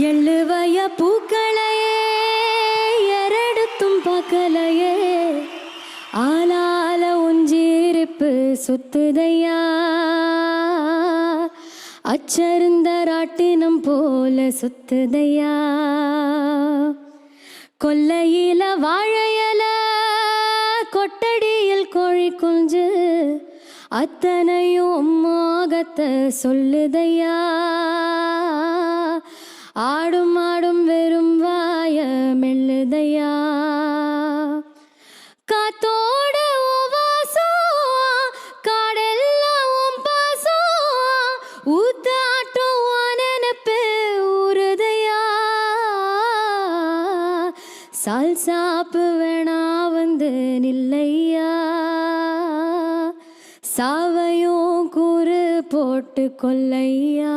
எள்ளுவய பூக்களையே எரடுத்தும் பக்கலையே ஆளால உஞ்சிருப்பு சுத்துதையா. அச்சருந்த ராட்டினம் போல சுத்துதையா. கொல்லையில வாழையல கொட்டடியில் கோழி குஞ்சு. அத்தனையும் மோகத்தை சொல்லுதையா. ஆடும் ஆடும் வெறும் வாய மெல்லுதையா? காத்தோட காடெல்லாம் பாசம், ஊத்தாட்டம் உன் நினைப்பு சால் சாப்பு வேணா வந்து நில்லையா? சாவையும் கூறு போட்டு கொல்லையா?